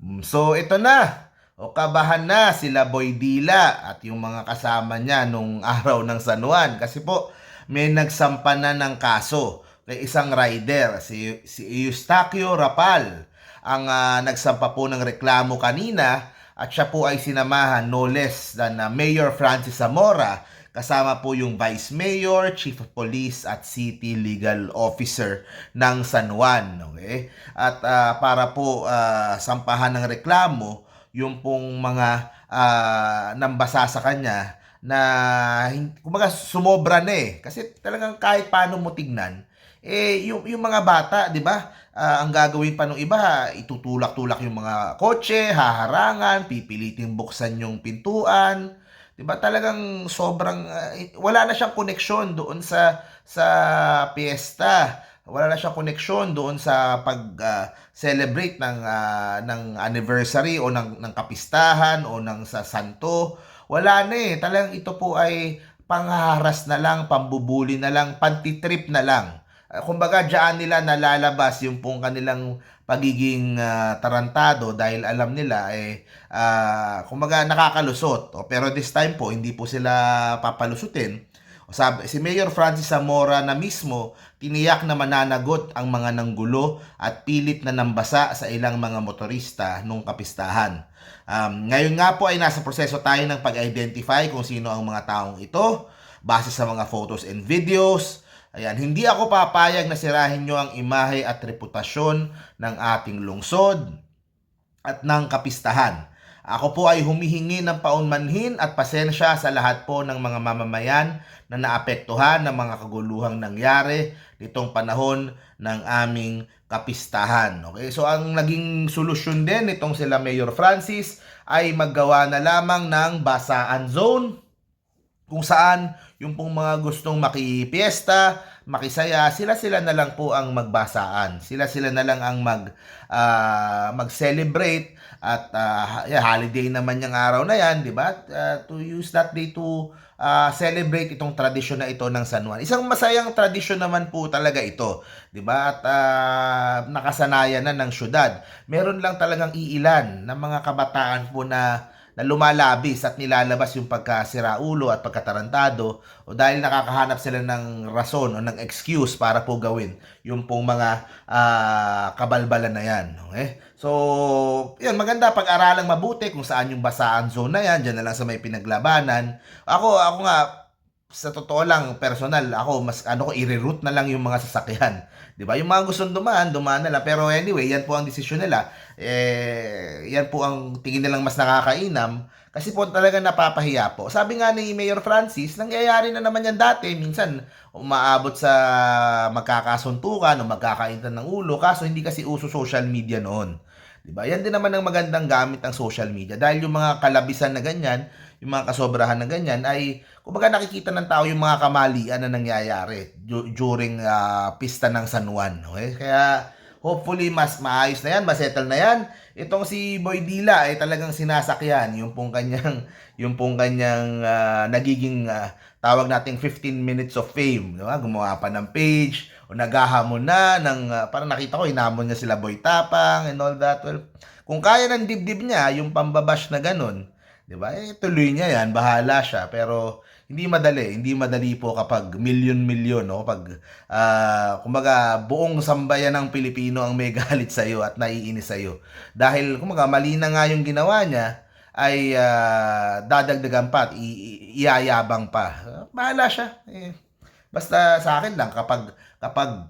Mm, So ito na. O kabahan na sila Boy Dila at yung mga kasama niya nung araw ng San Juan kasi po may nagsampa na ng kaso kay isang rider si si Eustaquio Rapal ang ah, nagsampa po ng reklamo kanina at siya po ay sinamahan no less than ah, Mayor Francis Zamora kasama po yung Vice Mayor, Chief of Police at City Legal Officer ng San Juan. Okay? At ah, para po ah, sampahan ng reklamo yung pong mga ah, nambasa sa kanya na kumbaga sumobra na eh. Kasi talagang kahit paano mo tignan, eh yung, yung mga bata, 'di ba? Ah, ang gagawin pa nung iba, itutulak-tulak yung mga kotse, haharangan, pipilitin buksan yung pintuan. 'Di? Talagang sobrang ah, wala na siyang koneksyon doon sa sa piyesta. Wala na siyang koneksyon doon sa pag ah, ng ah, ng anniversary o ng ng kapistahan o ng sa santo. Wala na eh. Talagang ito po ay panghaharas na lang, pambubuli na lang, pantitrip na lang. Ah, kumbaga diyan nila nalalabas yung pong kanilang pagiging ah, tarantado dahil alam nila eh ah, kumbaga nakakalusot. O, pero this time po hindi po sila papalusutin. O, sabi, si Mayor Francis Zamora na mismo tiniyak na mananagot ang mga nanggulo at pilit na nambasa sa ilang mga motorista nung kapistahan. Um, ngayon nga po ay nasa proseso tayo ng pag-identify kung sino ang mga taong ito base sa mga photos and videos. Ayan, hindi ako papayag na sirahin nyo ang imahe at reputasyon ng ating lungsod at ng kapistahan. Ako po ay humihingi ng paunmanhin at pasensya sa lahat po ng mga mamamayan na naapektuhan ng mga kaguluhang nangyari nitong panahon ng aming kapistahan. Okay? So ang naging solusyon din nitong sila Mayor Francis ay maggawa na lamang ng basaan zone kung saan yung pong mga gustong makipiesta, makisaya, sila-sila na lang po ang magbasaan. Sila-sila na lang ang mag ah, mag-celebrate at ah, yeah, holiday naman yung araw na yan, di ba? Ah, to use that day to ah, celebrate itong tradisyon na ito ng San Juan. Isang masayang tradisyon naman po talaga ito, di ba? At ah, nakasanayan na ng syudad. Meron lang talagang iilan ng mga kabataan po na na lumalabis at nilalabas yung pagkasiraulo at pagkatarantado o dahil nakakahanap sila ng rason o ng excuse para po gawin yung pong mga ah, kabalbalan na yan. Okay? So, yun, maganda pag-aralang mabuti kung saan yung basaan zone na yan, dyan na lang sa may pinaglabanan. Ako, ako nga, sa totoo lang, personal, ako, mas ano ko, i-reroute na lang yung mga sasakyan. 'Di ba? Yung mga gustong dumaan, dumaan na lang. Pero anyway, yan po ang desisyon nila. Eh, yan po ang tingin nilang mas nakakainam. Kasi po talaga napapahiya po. Sabi nga ni Mayor Francis, nangyayari na naman yan dati. Minsan, umaabot sa magkakasuntukan o magkakaintan ng ulo. Kaso hindi kasi uso social media noon. 'Di ba? Yan din naman ang magandang gamit ng social media dahil yung mga kalabisan na ganyan, yung mga kasobrahan na ganyan ay kumbaga nakikita ng tao yung mga kamalian na nangyayari du- during ah, pista ng San Juan. Okay? Kaya hopefully mas maayos na yan, masettle na yan. Itong si Boy Dila ay talagang sinasakyan yung pong kanyang yung pong kanyang ah, nagiging ah, tawag nating 15 minutes of fame, di ba? Gumawa pa ng page o naghahamon na ng ah, parang nakita ko hinamon niya sila Boy Tapang and all that. Well, kung kaya ng dibdib niya yung pambabash na ganun, 'di ba? Eh tuloy niya 'yan, bahala siya. Pero hindi madali, hindi madali po kapag milyon-milyon, no? Pag ah, kumbaga buong sambayan ng Pilipino ang may galit sa iyo at naiinis sa iyo. Dahil kumbaga mali na nga yung ginawa niya ay ah, dadagdagan pa at i- i- iyayabang pa. Ah, bahala siya. Eh, basta sa akin lang kapag kapag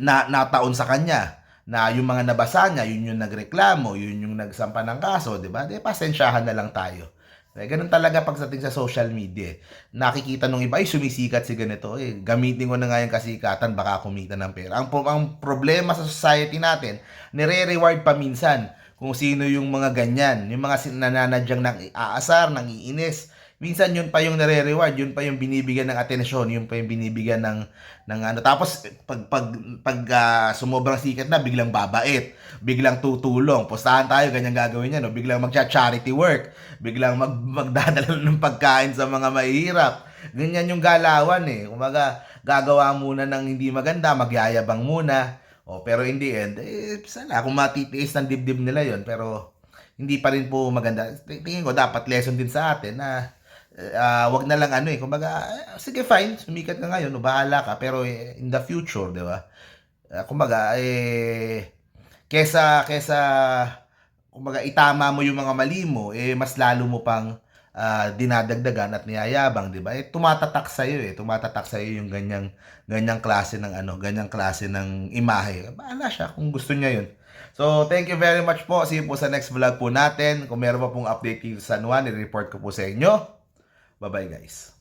na nataon sa kanya na yung mga nabasa niya, yun yung nagreklamo, yun yung nagsampa ng kaso, di ba? Di pasensyahan na lang tayo. Eh, ganun talaga pagdating sa social media. eh. Nakikita nung iba, ay sumisikat si ganito. Eh, gamitin ko na nga yung kasikatan, baka kumita ng pera. Ang, ang problema sa society natin, nire-reward pa minsan kung sino yung mga ganyan. Yung mga nananadyang nang aasar, nang iinis. Minsan yun pa yung nare-reward, yun pa yung binibigyan ng atensyon, yun pa yung binibigyan ng ng ano. Tapos pag pag pag ah, sumobrang sikat na, biglang babait, biglang tutulong. Pustahan tayo, ganyan gagawin niya, no? Biglang magcha-charity work, biglang mag magdadala ng pagkain sa mga mahihirap. Ganyan yung galawan eh. Kumaga, gagawa muna ng hindi maganda, magyayabang muna. O, pero in the end, eh, sana kung matitiis ng dibdib nila yon pero hindi pa rin po maganda. Tingin ko dapat lesson din sa atin na uh, wag na lang ano eh. Kumbaga, eh, sige fine, sumikat ka ngayon, no, bahala ka. Pero eh, in the future, di ba? Uh, kumbaga, eh, kesa, kesa, kumbaga, itama mo yung mga mali mo, eh, mas lalo mo pang ah, dinadagdagan at niyayabang, di ba? Eh, tumatatak sa iyo eh, tumatatak sa iyo yung ganyang ganyang klase ng ano, ganyang klase ng imahe. Bahala siya kung gusto niya yun. So, thank you very much po. See you po sa next vlog po natin. Kung meron pa pong update dito sa San Juan, i-report ko po sa inyo. Bye-bye guys.